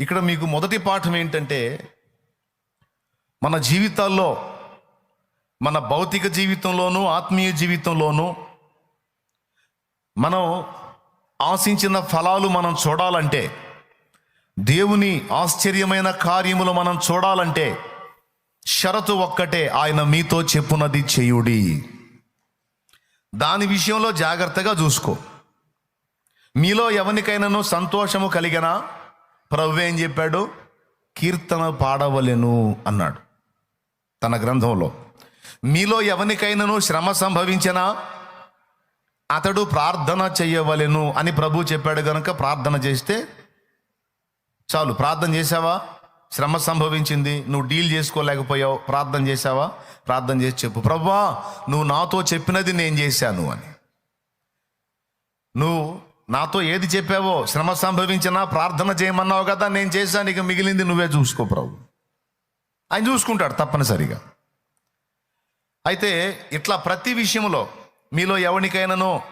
ఇక్కడ మీకు మొదటి పాఠం ఏంటంటే మన జీవితాల్లో మన భౌతిక జీవితంలోనూ ఆత్మీయ జీవితంలోనూ మనం ఆశించిన ఫలాలు మనం చూడాలంటే దేవుని ఆశ్చర్యమైన కార్యములు మనం చూడాలంటే షరతు ఒక్కటే ఆయన మీతో చెప్పునది చేయుడి. దాని విషయంలో జాగ్రత్తగా చూసుకో. మీలో ఎవరికైనాను సంతోషము కలిగినా? ప్రభు ఏం చెప్పాడు? కీర్తన పాడవలెను అన్నాడు. తన గ్రంథంలో. మీలో ఎవరికైనాను శ్రమ సంభవించినా అతడు ప్రార్థన చేయవలెను అని ప్రభు చెప్పాడు కనుక ప్రార్థన చేస్తే చాలు. ప్రార్థన చేసావా శ్రమ సంభవించింది. నువ్వు డీల్ చేసుకోలేకపోయావు. ప్రార్థన చేసావా ప్రార్థన చేసి చెప్పు. ప్రభువా నువ్వు నాతో చెప్పినది నేను చేశాను అని. నువ్వు నాతో ఏది చెప్పావో శ్రమ సంభవించినా ప్రార్థన చేయమన్నావు కదా నేను చేశాను ఇక మిగిలింది నువ్వే చూసుకో ప్రభు. ఆయన చూసుకుంటాడు తప్పనిసరిగా. అయితే ఇట్లా ప్రతి విషయంలో మీలో ఎవరికైనానో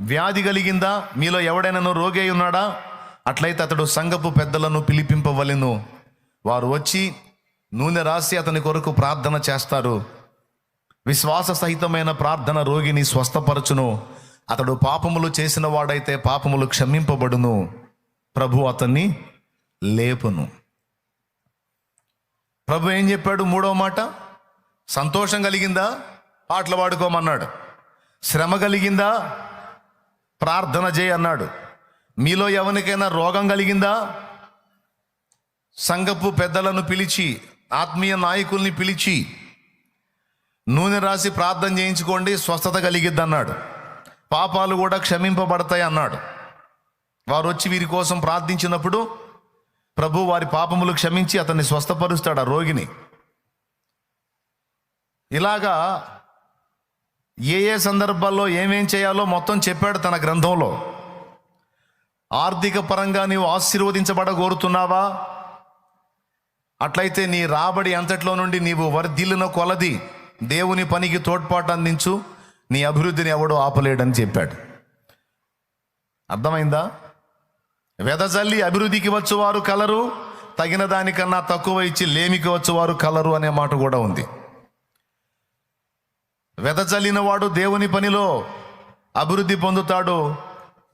వ్యాధి కలిగిందా మీలో ఎవడైనానో రోగి అయి ఉన్నాడా? అట్లయితే అతడు సంఘపు పెద్దలను పిలిపింపవలెను. వారు వచ్చి నూనె రాసి అతని కొరకు ప్రార్థన చేస్తారు. విశ్వాస సహితమైన ప్రార్థన రోగిని స్వస్థపరచును. అతడు పాపములు చేసిన వాడైతే పాపములు క్షమింపబడును. ప్రభు అతన్ని లేపును. ప్రభు ఏం చెప్పాడు మూడో మాట? సంతోషం కలిగిందా? పాటలు పాడుకోమన్నాడు. శ్రమ కలిగిందా? ప్రార్థన చేయి అన్నాడు. మీలో ఎవరికైనా రోగం కలిగిందా? సంఘపు పెద్దలను పిలిచి ఆత్మీయ నాయకుల్ని పిలిచి నూనె రాసి ప్రార్థన చేయించుకోండి స్వస్థత కలిగిద్ది అన్నాడు పాపాలు కూడా క్షమింపబడతాయి అన్నాడు. వారు వచ్చి వీరి కోసం ప్రార్థించినప్పుడు ప్రభు వారి పాపములు క్షమించి అతన్ని స్వస్థపరుస్తాడు ఆ రోగిని. ఇలాగా ఏ ఏ సందర్భాల్లో ఏమేం చేయాలో మొత్తం చెప్పాడు తన గ్రంథంలో. ఆర్థిక పరంగా నీవు ఆశీర్వదించబడ కోరుతున్నావా? అట్లయితే నీ రాబడి అంతట్లో నుండి నీవు వర్ధిల్లిన కొలది దేవుని పనికి తోడ్పాటు అందించు. నీ అభివృద్ధిని ఎవడో ఆపలేడని చెప్పాడు. అర్థమైందా? వెదజల్లి అభివృద్ధికి వచ్చేవారు కలరు తగిన దానికన్నా తక్కువ ఇచ్చి లేమికి వచ్చేవారు కలరు అనే మాట కూడా ఉంది. వెదజల్లిన వాడు దేవుని పనిలో అభివృద్ధి పొందుతాడు.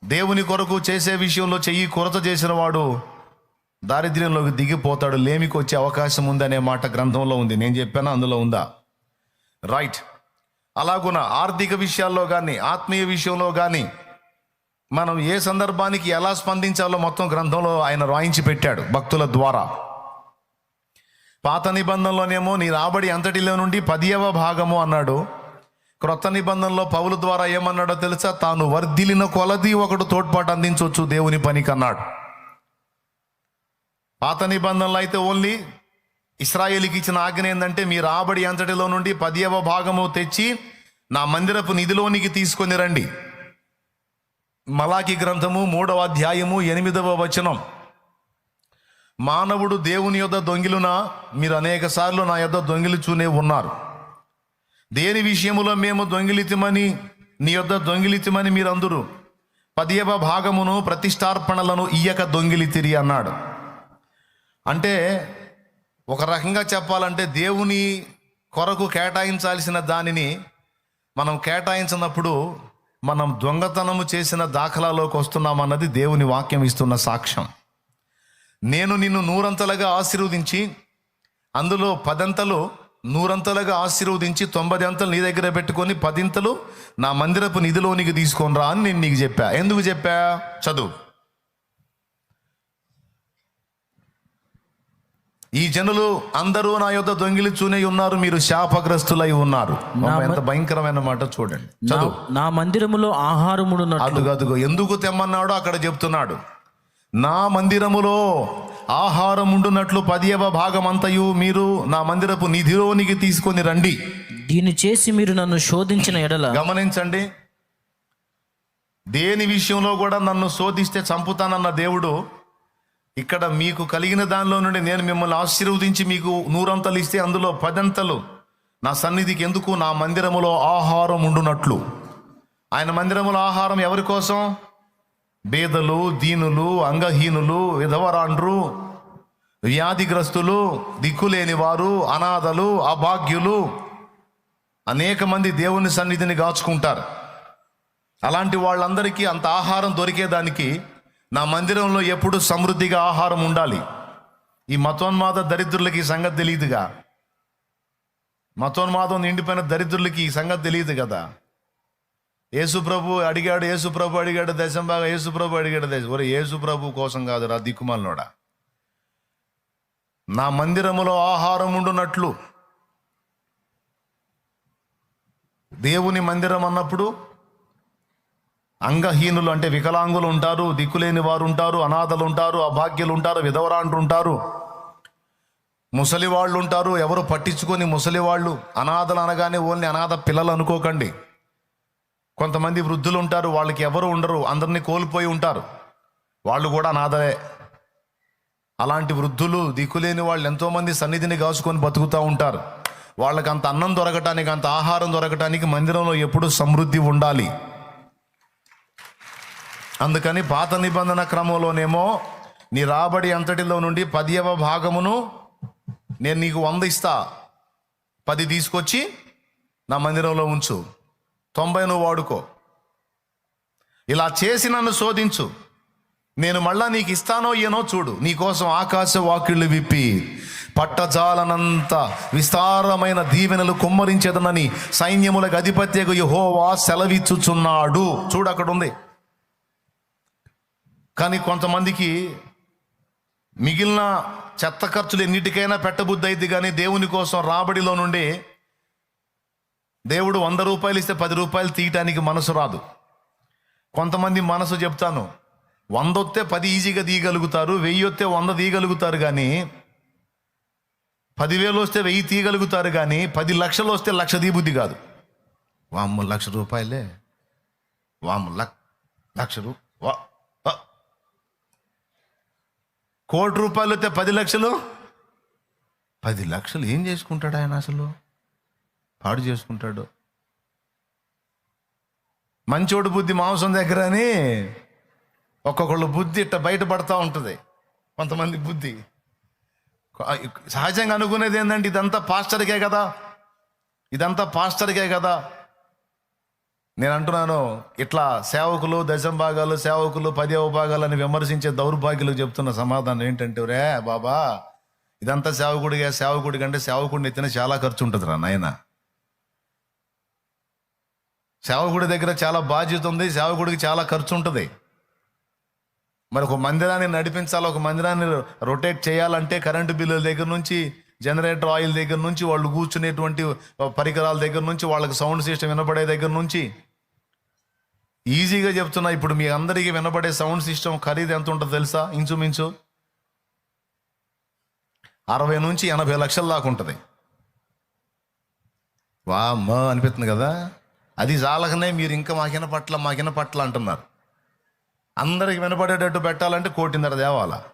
దేవుని కొరకు చేసే విషయంలో చెయ్యి కొరత చేసిన వాడు దారిద్ర్యంలోకి దిగిపోతాడు. లేమికి వచ్చే అవకాశం ఉందనే మాట గ్రంథంలో ఉంది. నేను చెప్పాను? అందులో ఉందా? రైట్. అలాగున ఆర్థిక విషయాల్లో కానీ ఆత్మీయ విషయంలో కానీ మనం ఏ సందర్భానికి ఎలా స్పందించాలో మొత్తం గ్రంథంలో ఆయన రాయించి పెట్టాడు భక్తుల ద్వారా. పాత నిబంధనలోనేమో నీ రాబడి అంతటిలో నుండి పదియవ భాగము అన్నాడు. క్రొత్త నిబంధనలో పౌలు ద్వారా ఏమన్నాడో తెలుసా? తాను వర్ధిలిన కొలది ఒకడు తోడ్పాటు అందించవచ్చు దేవుని పనికి అన్నాడు పాత నిబంధనలు అయితే ఓన్లీ ఇస్రాయేలీకి ఇచ్చిన ఆజ్ఞ ఏంటంటే మీ రాబడి అంతటిలో నుండి పదియవ భాగము తెచ్చి నా మందిరపు నిధిలోనికి తీసుకొని రండి. మలాకి గ్రంథము మూడవ అధ్యాయము ఎనిమిదవ వచనం. మానవుడు దేవుని యొద్ద దొంగిలున? మీరు అనేక సార్లు నా యొద్ద దొంగిలిచూనే ఉన్నారు. దేని విషయములో మేము దొంగిలితిమని నీ యొద్ద దొంగిలితిమని మీరు అందరూ పదియవ భాగమును ప్రతిష్టార్పణలను ఇయ్యక దొంగిలితిరి అన్నాడు. అంటే ఒక రకంగా చెప్పాలంటే దేవుని కొరకు కేటాయించాల్సిన దానిని మనం కేటాయించినప్పుడు మనం దొంగతనము చేసిన దాఖలాలోకి వస్తున్నామన్నది దేవుని వాక్యం ఇస్తున్న సాక్ష్యం. నేను నిన్ను నూరంతలుగా ఆశీర్వదించి అందులో పదంతలు నూరంతలుగా ఆశీర్వదించి తొంభై అంతలు నీ దగ్గర పెట్టుకొని పదింతలు నా మందిరపు నిధిలోనికి తీసుకొని రా అని నేను నీకు చెప్పా. ఎందుకు చెప్పా? చదువు. ఈ జనులు అందరూ నా యొద్ద దొంగిలిచూనే ఉన్నారు మీరు శాపగ్రస్తులై ఉన్నారు. ఎంత భయంకరమైన మాట చూడండి. చదువు. నా- మందిరములో ఆహారముడు అదుగు అదుగు ఎందుకు తెమ్మన్నాడో అక్కడ చెప్తున్నాడు. నా మందిరములో ఆహారం ఉండునట్లు పదియవ భాగం అంతయు మీరు నా మందిరపు నిధిలోనికి తీసుకొని రండి. దీన్ని చేసి మీరు నన్ను శోధించిన ఎడల గమనించండి. దేని విషయంలో కూడా నన్ను శోధిస్తే చంపుతానన్న దేవుడు ఇక్కడ మీకు కలిగిన దానిలో నుండి నేను మిమ్మల్ని ఆశీర్వదించి మీకు నూరంతలు ఇస్తే అందులో పదంతలు. నా సన్నిధికి ఎందుకు? నా మందిరములో ఆహారం ఉండునట్లు. ఆయన మందిరములో ఆహారం ఎవరి కోసం? బేదలు దీనులు అంగహీనులు విధవరాండ్రు వ్యాధిగ్రస్తులు దిక్కులేని వారు అనాథలు అభాగ్యులు. అనేక మంది దేవుని సన్నిధిని గాచుకుంటారు. అలాంటి వాళ్ళందరికీ అంత ఆహారం దొరికేదానికి నా మందిరంలో ఎప్పుడు సమృద్ధిగా ఆహారం ఉండాలి. ఈ మతోన్మాద దరిద్రులకి ఈ సంగతి తెలియదుగా? మతోన్మాదం నిండిపోయిన దరిద్రులకి ఈ సంగతి తెలియదు కదా? యేసుప్రభు అడిగాడు యేసుప్రభు అడిగాడు దశం బాగా యేసుప్రభు అడిగాడు దశ ఒరే యేసు ప్రభు కోసం కాదు రా దిక్కుమాలనోడా? నా మందిరములో ఆహారం ఉండునట్లు. దేవుని మందిరం అన్నప్పుడు అంగహీనులు అంటే వికలాంగులు ఉంటారు దిక్కులేని వారు ఉంటారు అనాథలు ఉంటారు అభాగ్యులు ఉంటారు విధవరాండ్రు ఉంటారు. ముసలి వాళ్ళు ఉంటారు ఎవరు పట్టించుకొని ముసలి వాళ్ళు అనాథలు అనగానే ఓన్లీ అనాథ పిల్లలు అనుకోకండి. కొంతమంది వృద్ధులు ఉంటారు వాళ్ళకి ఎవరు ఉండరు అందరినీ కోల్పోయి ఉంటారు. వాళ్ళు కూడా అనాథలే. అలాంటి వృద్ధులు దిక్కులేని వాళ్ళు ఎంతోమంది సన్నిధిని కాసుకొని బతుకుతూ ఉంటారు. వాళ్ళకి అంత అన్నం దొరకటానికి అంత ఆహారం దొరకటానికి మందిరంలో ఎప్పుడు సమృద్ధి ఉండాలి. అందుకని పాత నిబంధన క్రమంలోనేమో నీ రాబడి అంతటిలో నుండి పదియవ భాగమును నేను నీకు వంద ఇస్తా. పది తీసుకొచ్చి నా మందిరంలో ఉంచు. తొంభై నువ్వు వాడుకో. ఇలా చేసి నన్ను శోధించు. నేను మళ్ళా నీకు ఇస్తానో ఏనో చూడు. నీకోసం ఆకాశ వాకిళ్ళు విప్పి పట్టజాలనంత విస్తారమైన దీవెనలు కుమ్మరించేదనని సైన్యములకు అధిపత్యకు యహోవా సెలవిచ్చుచున్నాడు. చూడు అక్కడ ఉంది కానీ కొంతమందికి మిగిలిన చెత్త ఖర్చులు ఎన్నిటికైనా పెట్టబుద్ధి అయింది కానీ దేవుని కోసం రాబడిలో నుండి దేవుడు వంద రూపాయలు ఇస్తే పది రూపాయలు తీయటానికి మనసు రాదు కొంతమంది మనసు చెప్తాను వంద వస్తే పది ఈజీగా తీయగలుగుతారు వెయ్యి వస్తే వంద తీయగలుగుతారు కానీ పదివేలు వస్తే వెయ్యి తీయగలుగుతారు కానీ పది లక్షలు వస్తే లక్ష తీబుద్ధి కాదు వామ్మ లక్ష రూపాయలే వామ్మ లక్ లక్ష రూ వా. కోటి రూపాయలు వస్తే పది లక్షలు? పది లక్షలు ఏం చేసుకుంటాడు ఆయన అసలు? పాడు చేసుకుంటాడు. మంచోడు బుద్ధి మాంసం దగ్గర అని ఒక్కొక్కళ్ళు బుద్ధి ఇట్ట బయటపడతా ఉంటుంది. కొంతమంది బుద్ధి. సహజంగా అనుకునేది ఏంటంటే ఇదంతా పాస్టర్కే కదా. ఇదంతా పాస్టర్కే కదా. నేను అంటున్నాను ఇట్లా సేవకులు దశం భాగాలు సేవకులు పదేవ భాగాలు అని విమర్శించే దౌర్భాగ్యులకు చెప్తున్న సమాధానం ఏంటంటే రే బాబా ఇదంతా సేవకుడిగా సేవకుడి కంటే సేవకుడిని ఎత్తిన చాలా ఖర్చు ఉంటుంది రా నాయన. సేవకుడి దగ్గర చాలా బాధ్యత ఉంది సేవకుడికి చాలా ఖర్చు ఉంటుంది. మరి ఒక మందిరాన్ని నడిపించాలి ఒక మందిరాన్ని రొటేట్ చేయాలంటే కరెంటు బిల్లుల దగ్గర నుంచి జనరేటర్ ఆయిల్ దగ్గర నుంచి వాళ్ళు కూర్చునేటువంటి పరికరాల దగ్గర నుంచి వాళ్ళకి సౌండ్ సిస్టమ్ వినపడే దగ్గర నుంచి. ఈజీగా చెప్తున్నా ఇప్పుడు మీ అందరికీ వినపడే సౌండ్ సిస్టమ్ ఖరీదు ఎంత ఉంటుందో తెలుసా? ఇంచుమించు అరవై నుంచి ఎనభై లక్షల దాకా ఉంటుంది. వామ్మ అనిపిస్తుంది కదా? అది చాలకనే మీరు ఇంకా మాకిన పట్ల మాకిన పట్ల అంటున్నారు. అందరికి వినపడేటట్టు పెట్టాలంటే కోటిన్నర దేవాలా?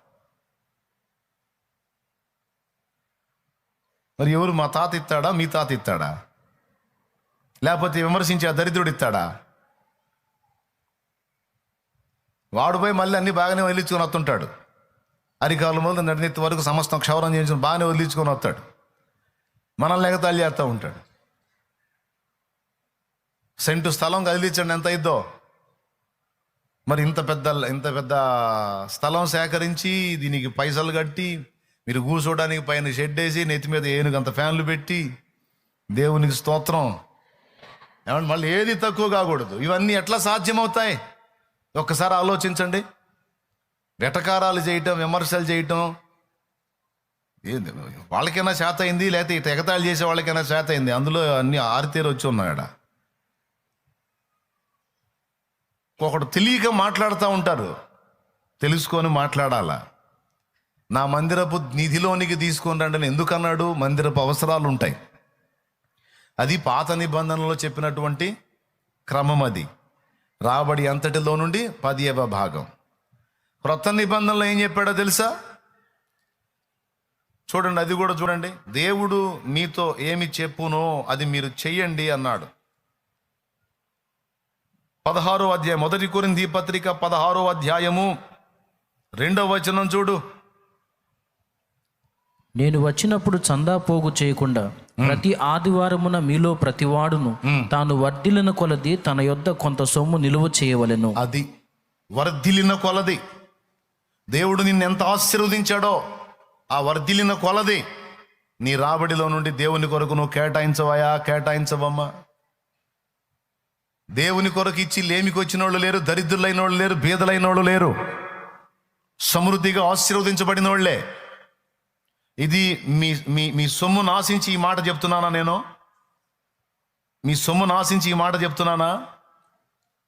మరి ఎవరు మా తాత ఇస్తాడా మీ తాత ఇస్తాడా? లేకపోతే విమర్శించే ఆ దరిద్రుడు ఇస్తాడా? వాడు పోయి మళ్ళీ అన్ని బాగానే వదిలించుకొని వస్తుంటాడు. అరికాలు మొదలు నడినెత్తి వరకు సమస్తం క్షౌరం చేయించుకొని బాగానే వదిలించుకొని వస్తాడు. మనల్ని ఎగతాళి చేస్తూ ఉంటాడు. సెంటు స్థలం కదిలించండి ఎంత అయిద్దో? మరి ఇంత పెద్ద ఇంత పెద్ద స్థలం సేకరించి దీనికి పైసలు కట్టి మీరు కూర్చోడానికి పైన షెడ్ వేసి నెత్తి మీద ఏనుగు అంత ఫ్యాన్లు పెట్టి దేవునికి స్తోత్రం. ఏమంటే మళ్ళీ ఏది తక్కువ కాకూడదు. ఇవన్నీ ఎట్లా సాధ్యమవుతాయి? ఒక్కసారి ఆలోచించండి. వెటకారాలు చేయటం విమర్శలు చేయటం. ఏంది వాళ్ళకైనా చేత అయింది లేకపోతే ఇటు ఎగతాళి చేసే వాళ్ళకైనా చేత అయింది. అందులో అన్ని ఆరితేరు వచ్చి ఉన్నాయడ ఒకడు తెలియక మాట్లాడుతూ ఉంటారు. తెలుసుకొని మాట్లాడాలా? నా మందిరపు నిధిలోనికి తీసుకొని రండి ఎందుకన్నాడు? మందిరపు అవసరాలు ఉంటాయి అది పాత నిబంధనలో చెప్పినటువంటి క్రమం అది. రాబడి అంతటిలో నుండి పదియవ భాగం. క్రొత్త నిబంధనలో ఏం చెప్పాడో తెలుసా? చూడండి అది కూడా చూడండి. దేవుడు మీతో ఏమి చెప్పునో అది మీరు చెయ్యండి అన్నాడు. పదహారో అధ్యాయం మొదటి కొరింది పత్రిక పదహారో అధ్యాయము రెండవ వచనం చూడు. నేను వచ్చినప్పుడు చందా పోగు చేయకుండా ప్రతి ఆదివారమున మీలో ప్రతివాడును తాను వర్ధిల్లిన కొలది తన యొద్ద కొంత సొమ్ము నిలువ చేయవలెను. అది వర్ధిల్లిన కొలది. దేవుడు నిన్ను ఎంత ఆశీర్వదించాడో ఆ వర్ధిల్లిన కొలది నీ రాబడిలో నుండి దేవుని కొరకు నువ్వు కేటాయించవయా? కేటాయించవమ్మా. దేవుని కొరకు ఇచ్చి లేమికి వచ్చిన వాళ్ళు లేరు దరిద్రులైన వాళ్ళు లేరు బీదలైన వాళ్ళు లేరు. సమృద్ధిగా ఆశీర్వదించబడిన వాళ్ళే. ఇది మీ మీ మీ సొమ్ము నాశించి ఈ మాట చెప్తున్నానా నేను? మీ సొమ్ము నాశించి ఈ మాట చెప్తున్నానా?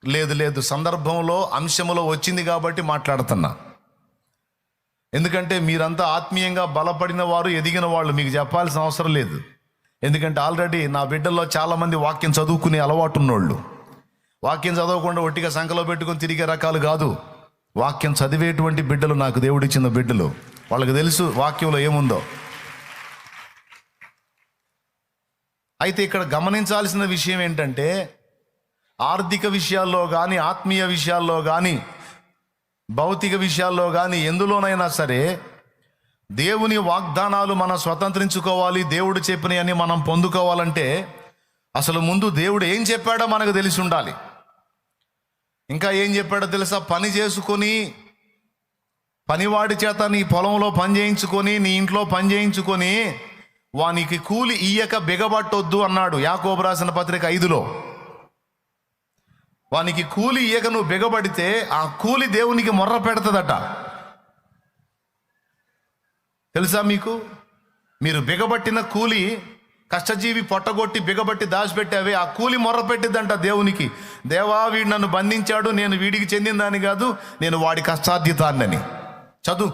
లేదు లేదు సందర్భంలో అంశములో వచ్చింది కాబట్టి మాట్లాడుతున్నా. ఎందుకంటే మీరంతా ఆత్మీయంగా బలపడిన వారు ఎదిగిన వాళ్ళు మీకు చెప్పాల్సిన అవసరం లేదు. ఎందుకంటే ఆల్రెడీ నా బిడ్డల్లో చాలామంది వాక్యం చదువుకునే అలవాటు ఉన్నోళ్ళు. వాక్యం చదవకుండా ఒట్టిగా సంఖలో పెట్టుకొని తిరిగే రకాలు కాదు. వాక్యం చదివేటువంటి బిడ్డలు నాకు దేవుడిచ్చిన బిడ్డలు. వాళ్ళకి తెలుసు వాక్యంలో ఏముందో. అయితే ఇక్కడ గమనించాల్సిన విషయం ఏంటంటే ఆర్థిక విషయాల్లో కానీ ఆత్మీయ విషయాల్లో కానీ భౌతిక విషయాల్లో కానీ ఎందులోనైనా సరే దేవుని వాగ్దానాలు మనం స్వతంత్రించుకోవాలి దేవుడు చెప్పినవని మనం పొందుకోవాలంటే అసలు ముందు దేవుడు ఏం చెప్పాడో మనకు తెలిసి ఉండాలి. ఇంకా ఏం చెప్పాడో తెలుసా? పని చేసుకొని పనివాడి చేత నీ పొలంలో పని చేయించుకొని నీ ఇంట్లో పని చేయించుకొని వానికి కూలి ఇయ్యక బిగబట్టొద్దు అన్నాడు యాకోబు రాసిన పత్రిక ఐదులో. వానికి కూలి ఇయ్యక నువ్వు బిగబడితే ఆ కూలి దేవునికి మొర్ర పెడతదట. తెలుసా మీకు? మీరు బిగబట్టిన కూలి కష్టజీవి పొట్టగొట్టి బిగబట్టి దాచిపెట్టావే ఆ కూలి మొర్ర పెట్టిద్దంట దేవునికి. దేవా వీడు నన్ను బంధించాడు నేను వీడికి చెందిందాని కాదు నేను వాడి కష్టాధ్యతాన్నని చదువు.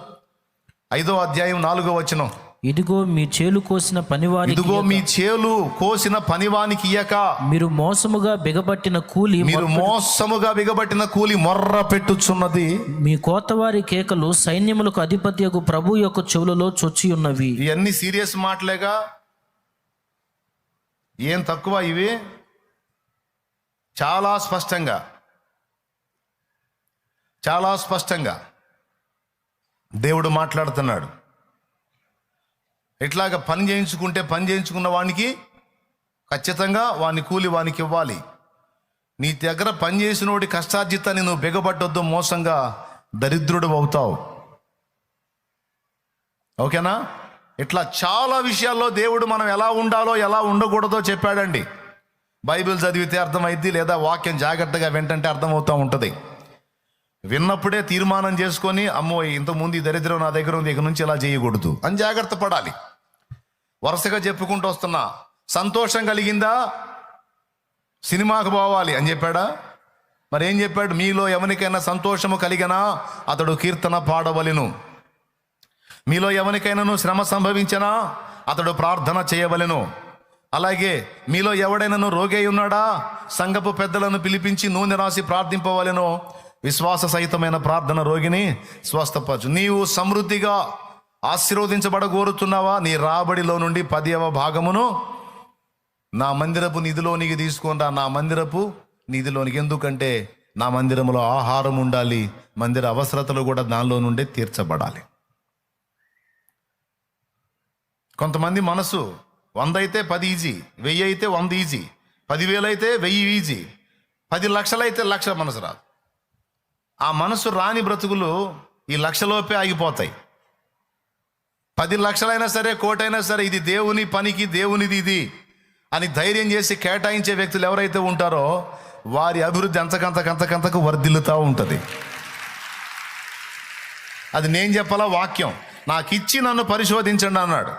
ఐదో అధ్యాయం నాలుగో వచనం. ఇదిగో మీ చేలు కోసిన పనివారికి ఇదిగో మీ చేలు కోసిన పనివానికి ఇయ్యక. మీరు మోసముగా బిగబట్టిన కూలి మీరు మోసముగా బిగబట్టిన కూలి మొర్ర పెట్టుచున్నది. మీ కోతవారి కేకలు సైన్యములకు అధిపత్యకు ప్రభు యొక్క చెవులలో చొచ్చి ఉన్నవి ఇవన్నీ సీరియస్ మాటలేగా? ఏం తక్కువ ఇవి? చాలా స్పష్టంగా. చాలా స్పష్టంగా. దేవుడు మాట్లాడుతున్నాడు. ఇట్లాగ పని చేయించుకుంటే పని చేయించుకున్న వానికి ఖచ్చితంగా వాని కూలి వానికి ఇవ్వాలి. నీ దగ్గర పనిచేసినోడి కష్టార్జితాన్ని నువ్వు బిగబట్టొద్దు మోసంగా దరిద్రుడు అవుతావు. ఓకేనా? ఇట్లా చాలా విషయాల్లో దేవుడు మనం ఎలా ఉండాలో ఎలా ఉండకూడదో చెప్పాడండి. బైబిల్ చదివితే అర్థమైద్ది లేదా వాక్యం జాగ్రత్తగా వెంటంటే అర్థమవుతూ ఉంటుంది. విన్నప్పుడే తీర్మానం చేసుకొని అమ్మో ఇంతకుముందు ఈ దరిద్రం నా దగ్గర ఉంది ఇక నుంచి ఇలా చేయకూడదు అని జాగ్రత్త పడాలి. వరుసగా చెప్పుకుంటూ వస్తున్నా సంతోషం కలిగిందా? సినిమాకు పోవాలి అని చెప్పాడా? మరి ఏం చెప్పాడు? మీలో ఎవరికైనా సంతోషము కలిగినా అతడు కీర్తన పాడవలెను. మీలో ఎవరికైనాను శ్రమ సంభవించినా అతడు ప్రార్థన చేయవలెను. అలాగే మీలో ఎవడైనాను రోగి ఉన్నాడా? సంగపు పెద్దలను పిలిపించి నూనె రాసి ప్రార్థింపవలను. విశ్వాస సహితమైన ప్రార్థన రోగిని స్వస్థపరచు. నీవు సమృద్ధిగా ఆశీర్వదించబడ కోరుతున్నావా నీ రాబడిలో నుండి పదివ భాగమును నా మందిరపు నిధిలోనికి తీసుకుంటా నా మందిరపు నిధిలోనికి. ఎందుకంటే నా మందిరములో ఆహారం ఉండాలి. మందిర అవసరతలు కూడా దానిలో నుండే తీర్చబడాలి. కొంతమంది మనసు వంద అయితే పది ఈజీ వెయ్యి అయితే వంద ఈజీ పదివేలు అయితే వెయ్యి ఈజీ పది లక్షలైతే లక్ష మనసు రాదు. ఆ మనసు రాని బ్రతుకులు ఈ లక్షలోపే ఆగిపోతాయి. పది లక్షలైనా సరే కోటైనా సరే ఇది దేవుని పనికి దేవునిది ఇది అని ధైర్యం చేసి కేటాయించే వ్యక్తులు ఎవరైతే ఉంటారో వారి అభివృద్ధి అంతకంతకంతకంతకు వర్ధిల్లుతూ ఉంటుంది. అది నేను చెప్పాలా వాక్యం? నాకు ఇచ్చి నన్ను పరిశోధించండి అన్నాడు.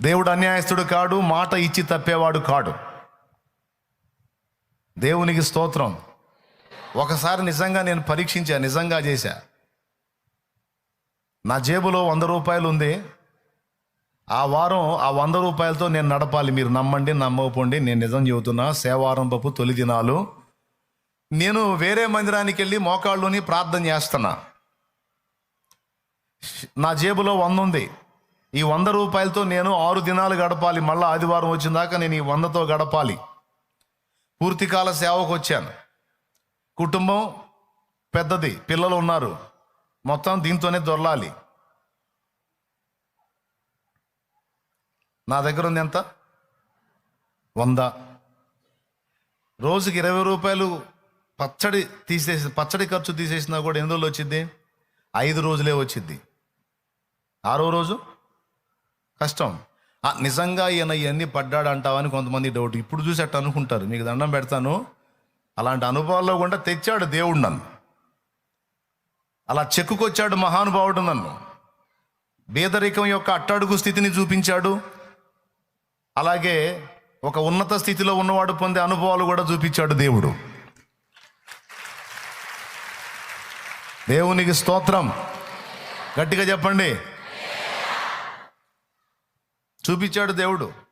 దేవుడు అన్యాయస్తుడు కాడు మాట ఇచ్చి తప్పేవాడు కాడు. దేవునికి స్తోత్రం. ఒకసారి నిజంగా నేను పరీక్షించా నిజంగా చేశా. నా జేబులో వంద రూపాయలు ఉంది. ఆ వారం ఆ వంద రూపాయలతో నేను నడపాలి. మీరు నమ్మండి నమ్మకపోండి నేను నిజం చెబుతున్నా. సేవారంభపు తొలి దినాలు. నేను వేరే మందిరానికి వెళ్ళి మోకాళ్ళుని ప్రార్థన చేస్తున్నా. నా జేబులో వంద ఉంది. ఈ వంద రూపాయలతో నేను ఆరు దినాలు గడపాలి. మళ్ళీ ఆదివారం వచ్చిన దాకా నేను ఈ వందతో గడపాలి. పూర్తికాల సేవకు వచ్చాను. కుటుంబం పెద్దది పిల్లలు ఉన్నారు. మొత్తం దీంతోనే దొరలాలి. నా దగ్గర ఉంది ఎంత? వంద. రోజుకి ఇరవై రూపాయలు పచ్చడి తీసేసి పచ్చడి ఖర్చు తీసేసినా కూడా ఎన్ని రోజులు వచ్చింది ఐదు రోజులే వచ్చింది ఆరో రోజు? కష్టం. నిజంగా ఈయన ఇవన్నీ పడ్డాడు అంటావని కొంతమంది డౌట్ ఇప్పుడు చూసేట అనుకుంటారు. మీకు దండం పెడతాను. అలాంటి అనుభవాల్లో కూడా తెచ్చాడు దేవుడు నన్ను. అలా చెక్కుకొచ్చాడు మహానుభావుడు నన్ను. పేదరికం యొక్క అట్టడుగు స్థితిని చూపించాడు. అలాగే ఒక ఉన్నత స్థితిలో ఉన్నవాడు పొందే అనుభవాలు కూడా చూపించాడు దేవుడు. దేవునికి స్తోత్రం. గట్టిగా చెప్పండి. చూపించాడు దేవుడు.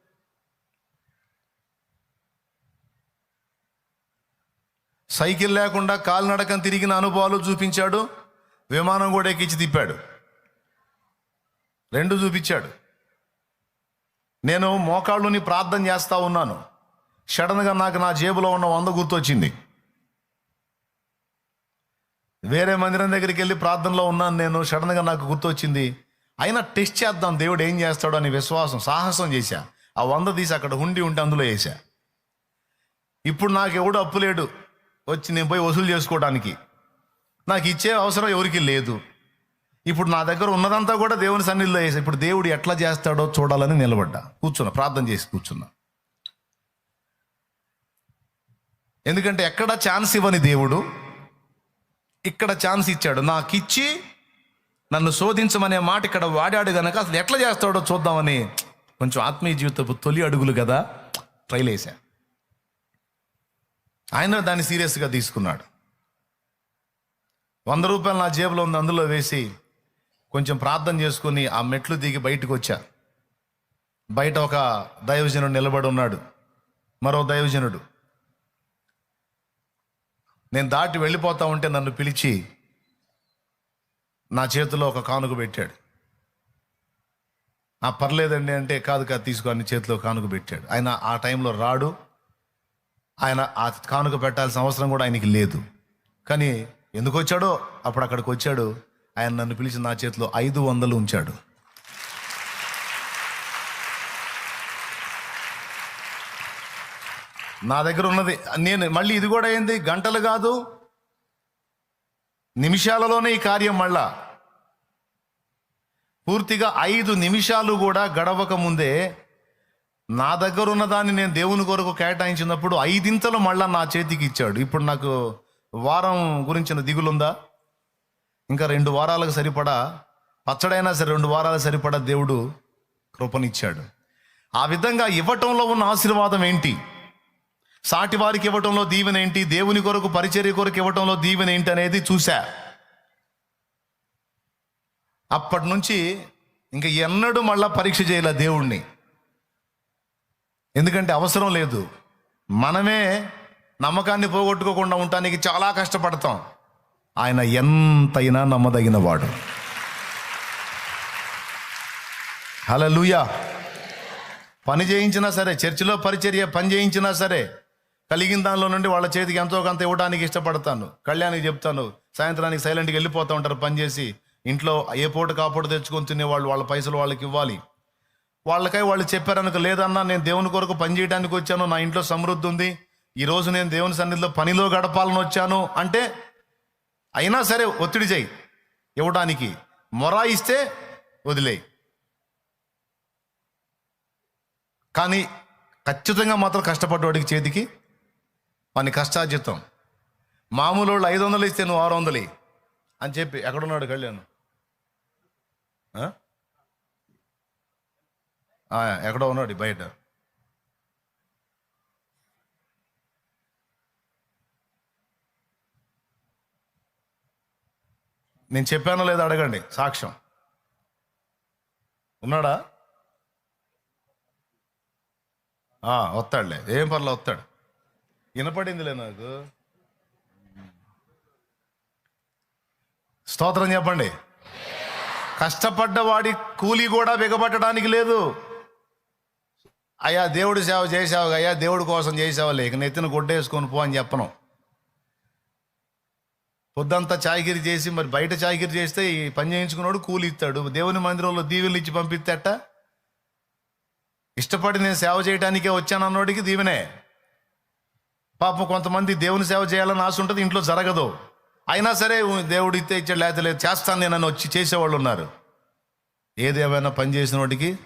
సైకిల్ లేకుండా కాలినడకం తిరిగిన అనుభవాలు చూపించాడు. విమానం కూడా ఎక్కించి తిప్పాడు. రెండు చూపించాడు. నేను మోకాళ్ళుని ప్రార్థన చేస్తూ ఉన్నాను. సడన్గా నాకు నా జేబులో ఉన్న వంద గుర్తొచ్చింది. వేరే మందిరం దగ్గరికి వెళ్ళి ప్రార్థనలో ఉన్నాను నేను. సడన్గా నాకు గుర్తొచ్చింది. అయినా టెస్ట్ చేద్దాం దేవుడు ఏం చేస్తాడు అని విశ్వాసం సాహసం చేశా. ఆ వంద తీసి అక్కడ హుండి ఉంటే అందులో వేసా ఇప్పుడు నాకు ఎవడు అప్పు లేడు. వచ్చి నేను పోయి వసూలు చేసుకోవడానికి. నాకు ఇచ్చే అవసరం ఎవరికి లేదు. ఇప్పుడు నా దగ్గర ఉన్నదంతా కూడా దేవుని సన్నిధిలో వేసి ఇప్పుడు దేవుడు ఎట్లా చేస్తాడో చూడాలని నిలబడ్డా. కూర్చున్నా ప్రార్థన చేసి కూర్చున్నా. ఎందుకంటే ఎక్కడ ఛాన్స్ ఇవ్వని దేవుడు ఇక్కడ ఛాన్స్ ఇచ్చాడు. నాకు ఇచ్చి నన్ను శోధించమనే మాట ఇక్కడ వాడాడు గనక అసలు ఎట్లా చేస్తాడో చూద్దామని కొంచెం ఆత్మీయ జీవితపు తొలి అడుగులు కదా ట్రైల్ వేసా ఆయన దాన్ని సీరియస్గా తీసుకున్నాడు. వంద రూపాయలు నా జేబులో ఉంది అందులో వేసి కొంచెం ప్రార్థన చేసుకుని ఆ మెట్లు దిగి బయటకు వచ్చా. బయట ఒక దైవజనుడు నిలబడి ఉన్నాడు. మరో దైవజనుడు. నేను దాటి వెళ్ళిపోతా ఉంటే నన్ను పిలిచి నా చేతిలో ఒక కానుక పెట్టాడు. ఆ పర్లేదండి అంటే కాదు కాదు తీసుకొని చేతిలో కానుక పెట్టాడు. ఆయన ఆ టైంలో రాడు. ఆయన ఆ కానుక పెట్టాల్సిన అవసరం కూడా ఆయనకి లేదు. కానీ ఎందుకు వచ్చాడో అప్పుడు అక్కడికి వచ్చాడు. ఆయన నన్ను పిలిచి నా చేతిలో ఐదు వందలు ఉంచాడు. నా దగ్గర ఉన్నది నేను మళ్ళీ ఇది కూడా ఏంది? గంటలు కాదు నిమిషాలలోనే ఈ కార్యం మళ్ళా. పూర్తిగా ఐదు నిమిషాలు కూడా గడవక ముందే నా దగ్గర ఉన్న దాన్ని నేను దేవుని కొరకు కేటాయించినప్పుడు ఐదింతలు మళ్ళా నా చేతికి ఇచ్చాడు. ఇప్పుడు నాకు వారం గురించిన దిగులుందా? ఇంకా రెండు వారాలకు సరిపడా పచ్చడైనా సరే రెండు వారాలకు సరిపడా దేవుడు కృపనిచ్చాడు. ఆ విధంగా ఇవ్వటంలో ఉన్న ఆశీర్వాదం ఏంటి? సాటి వారికి ఇవ్వటంలో దీవెన ఏంటి? దేవుని కొరకు పరిచర్య కొరకు ఇవ్వటంలో దీవెన ఏంటి అనేది చూశా. అప్పటి నుంచి ఇంకా ఎన్నడూ మళ్ళా పరీక్ష చేయలే దేవుణ్ణి? ఎందుకంటే అవసరం లేదు. మనమే నమ్మకాన్ని పోగొట్టుకోకుండా ఉండటానికి చాలా కష్టపడతాం. ఆయన ఎంతైనా నమ్మదగిన వాడు. హలలుయా పని చేయించినా సరే చర్చిలో పరిచర్య పని చేయించినా సరే కలిగిన దానిలో నుండి వాళ్ళ చేతికి ఎంతో కొంత ఇవ్వడానికి ఇష్టపడతాను. కళ్యాణికి చెప్తాను సాయంత్రానికి సైలెంట్గా వెళ్ళిపోతూ ఉంటారు పనిచేసి ఇంట్లో ఏ పూట కాపోటు తెచ్చుకొని తినేవాళ్ళు వాళ్ళ పైసలు వాళ్ళకి ఇవ్వాలి. వాళ్ళకై వాళ్ళు చెప్పారనుకో లేదన్నా నేను దేవుని కొరకు పని చేయడానికి వచ్చాను నా ఇంట్లో సమృద్ధి ఉంది ఈరోజు నేను దేవుని సన్నిధిలో పనిలో గడపాలని వచ్చాను అంటే అయినా సరే ఒత్తిడి చేయి. ఇవ్వడానికి మొరా ఇస్తే వదిలేయి. కానీ ఖచ్చితంగా మాత్రం కష్టపడ్డవాడికి చేతికి వాని కష్టార్జితం. మామూలు వాళ్ళు ఐదు వందలు ఇస్తే నువ్వు ఆరు వందలు అని చెప్పి ఎక్కడున్నాడు కళ్యాణ్? ఎక్కడో ఉన్నాడు బయట. నేను చెప్పానో లేదో అడగండి సాక్ష్యం. ఉన్నాడా? ఆ, వస్తాడులే. ఏం పర్లే వస్తాడు. వినపడిందిలే నాకు. స్తోత్రం చెప్పండి. కష్టపడ్డ వాడి కూలి కూడా బిగపట్టడానికి లేదు. అయ్యా దేవుడి సేవ చేసావు అయ్యా దేవుడి కోసం చేసావులే ఇక నెత్తిన గుడ్డేసుకొని పో అని చెప్పను. పొద్దంతా చాయగిరి చేసి మరి బయట చాయగిరి చేస్తే ఈ పని చేయించుకున్నాడు కూలి ఇస్తాడు. దేవుని మందిరంలో దీవెలు ఇచ్చి పంపిస్తేట ఇష్టపడి నేను సేవ చేయడానికే వచ్చాను అన్నోడికి దీవెనే. పాపం కొంతమంది దేవుని సేవ చేయాలని ఆశ ఉంటుంది ఇంట్లో జరగదు. అయినా సరే దేవుడు ఇస్తే ఇచ్చాడు లేకపోతే లేదు చేస్తాను నేను వచ్చి చేసేవాళ్ళు ఉన్నారు. ఏదేమైనా పని చేసిన వాడికి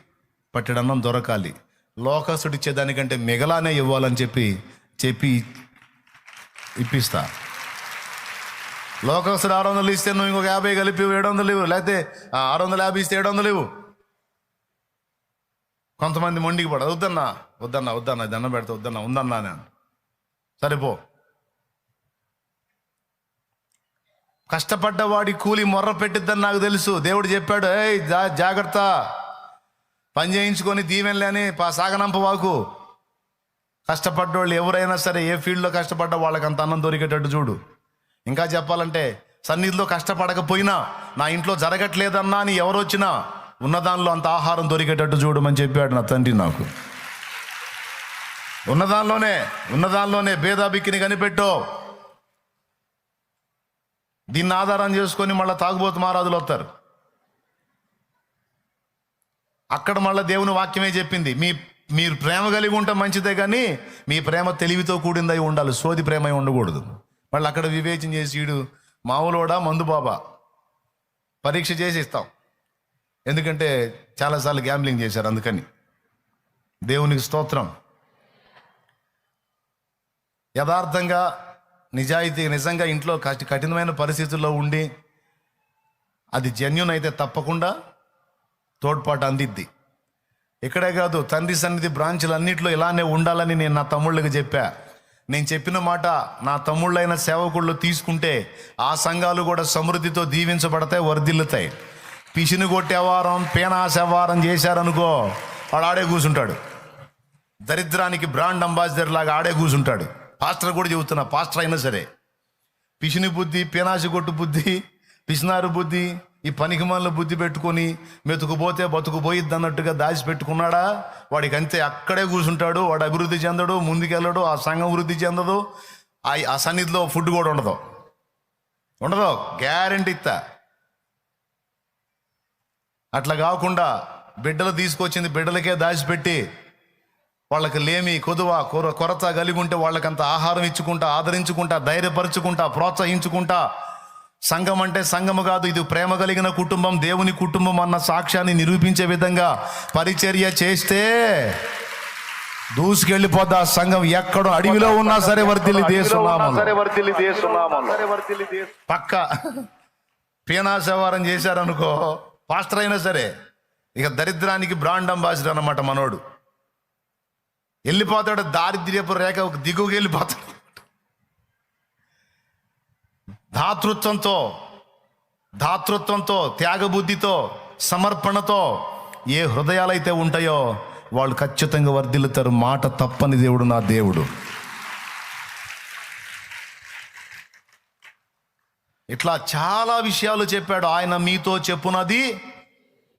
పట్టెడన్నం దొరకాలి. లోకస్తుడు ఇచ్చేదానికంటే మిగలానే ఇవ్వాలని చెప్పి చెప్పి ఇప్పిస్తా. లోకస్తుడు ఆరు వందలు ఇస్తే నువ్వు ఇంకొక యాభై కలిపి ఏడు వందలు ఇవ్వు లేకపోతే ఆ, ఆరు వందల యాభై ఇస్తే ఏడు వందలు ఇవ్వు. కొంతమంది మొండికి పడదు. వద్దన్నా వద్దన్నా వద్దన్నా దండం పెడతా వద్దన్నా ఉందన్నా నేను. సరిపో కష్టపడ్డవాడి కూలి మొర్ర పెట్టిద్దని నాకు తెలుసు. దేవుడు చెప్పాడు ఏయ్ జా జాగ్రత్త. పని చేయించుకొని దీవెనలేని పా సాగనంపవాకు కష్టపడ్డోళ్ళు ఎవరైనా సరే ఏ ఫీల్డ్లో కష్టపడ్డ వాళ్ళకి అంత అన్నం దొరికేటట్టు చూడు. ఇంకా చెప్పాలంటే సన్నిధిలో కష్టపడకపోయినా నా ఇంట్లో జరగట్లేదన్నా అని ఎవరు వచ్చినా ఉన్నదానిలో అంత ఆహారం దొరికేటట్టు చూడమని చెప్పాడు నా తండ్రి నాకు. ఉన్నదానిలోనే ఉన్నదానిలోనే భేదాభిక్కిని కనిపెట్టో. దీన్ని ఆధారం చేసుకొని మళ్ళీ తాగుబోతు మహారాజులు వస్తారు. అక్కడ మళ్ళీ దేవుని వాక్యమే చెప్పింది. మీ మీరు ప్రేమ కలిగి ఉంటే మంచిదే కానీ మీ ప్రేమ తెలివితో కూడిందై ఉండాలి. సోది ప్రేమ ఉండకూడదు. మళ్ళీ అక్కడ వివేచన చేసి మామూలుడా మామూలోడా మందు బాబా పరీక్ష చేసి ఇస్తాం ఎందుకంటే చాలాసార్లు గ్యాంబ్లింగ్ చేశారు అందుకని. దేవునికి స్తోత్రం. యథార్థంగా నిజాయితీ నిజంగా ఇంట్లో కఠి కఠినమైన పరిస్థితుల్లో ఉండి అది జెన్యున్ అయితే తప్పకుండా తోడ్పాటు అందిద్ది. ఇక్కడే కాదు తండ్రి సన్నిధి బ్రాంచులు అన్నింటిలో ఇలానే ఉండాలని నేను నా తమ్ముళ్ళకి చెప్పా. నేను చెప్పిన మాట నా తమ్ముళ్ళైన సేవకుళ్ళు తీసుకుంటే ఆ సంఘాలు కూడా సమృద్ధితో దీవించబడతాయి వర్ధిల్లుతాయి. పిసిని కొట్టేవారం పేనాశవారం చేశారనుకో వాడు ఆడే కూర్చుంటాడు దరిద్రానికి బ్రాండ్ అంబాసిడర్ లాగా ఆడే కూర్చుంటాడు పాస్టర్ కూడా చెబుతున్నా పాస్టర్ అయినా సరే. పిసిని బుద్ధి పేనాసి కొట్టు బుద్ధి పిసినారు బుద్ధి ఈ పనికిమాల బుద్ధి పెట్టుకొని మెతుకుపోతే బతుకుపోయిద్ది అన్నట్టుగా దాచి పెట్టుకున్నాడా వాడికి అంతే అక్కడే కూర్చుంటాడు వాడు అభివృద్ధి చెందడు ముందుకెళ్ళడు ఆ సంఘం వృద్ధి చెందదు ఆ సన్నిధిలో ఫుడ్ కూడా ఉండదు. ఉండదు గ్యారంటీ ఇస్తా. అట్లా కాకుండా బిడ్డలు తీసుకొచ్చింది బిడ్డలకే దాచిపెట్టి వాళ్ళకి లేమి కొదువ కొర కొరత కలిగి ఉంటే వాళ్ళకంత ఆహారం ఇచ్చుకుంటా ఆదరించుకుంటా ధైర్యపరచుకుంటా ప్రోత్సహించుకుంటా సంఘం అంటే సంఘము కాదు ఇది ప్రేమ కలిగిన కుటుంబం దేవుని కుటుంబం అన్న సాక్ష్యాన్ని నిరూపించే విధంగా పరిచర్య చేస్తే దూసుకెళ్ళిపోద్ది ఆ సంఘం. ఎక్కడో అడవిలో ఉన్నా సరే వర్దిల్లి దేశం పక్క పీనాశవారం చేశారనుకో పాస్టర్ అయినా సరే ఇక దరిద్రానికి బ్రాండ్ అంబాసిడర్ అన్నమాట మనోడు. వెళ్ళిపోతాడు దారిద్ర్యపు రేఖ ఒక దిగువకి వెళ్ళిపోతాడు. ధాతృత్వంతో ధాతృత్వంతో త్యాగబుద్ధితో సమర్పణతో ఏ హృదయాలైతే ఉంటాయో వాళ్ళు ఖచ్చితంగా వర్ధిల్లుతారు. మాట తప్పని దేవుడు నా దేవుడు. ఇట్లా చాలా విషయాలు చెప్పాడు. ఆయన మీతో చెప్పునది